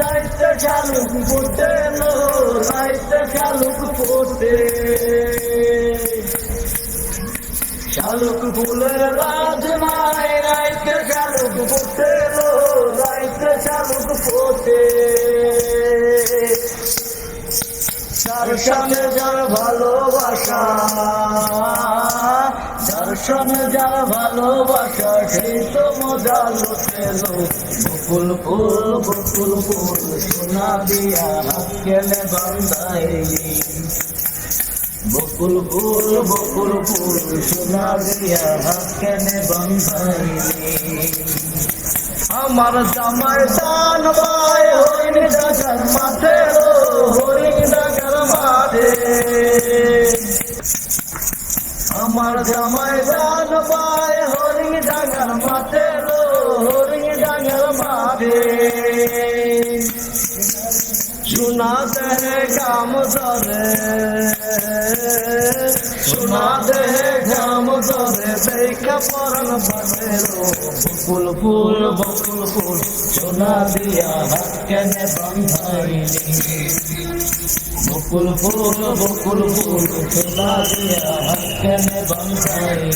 লাইটটা শালুক ফোটে লো লাইটটা শালুক ফোটে। শালুক ফুলের রাজমায় রাইতে শালুক ফোটে লো রাইতে শালুক ফোটে। যার সঙ্গে যার ভালোবাসা। সঙ্গে যার ভালোবাসা সেই তো মজা লুটেলো বকুল ফুল বকুল ফুল, সোনা দিয়া হাত কেনে বান্ধাইলি বকুল ফুল বকুল ফুল, সোনা দিয়া হাত কেনে বান্ধাইলি আমার জামাই দান ভাই হইনি ডাকার মাঠে হইনি ডাকার মাঠে। আমার জামাই ভাই হরিণী ডাকার মাঠে ও হরিণী ডাকার মাঠে। সোনা দেহে গাম ধরে, সোনা দেহে গাম ধরে, দেখা পরন বাজে বকুল ফুল বকুল ফুল, সোনা দিয়া হাত কেনে বান্ধাইলি বকুল ফুল বকুল ফুল সদা দিয়া হাত কেনে বান্ধাইলি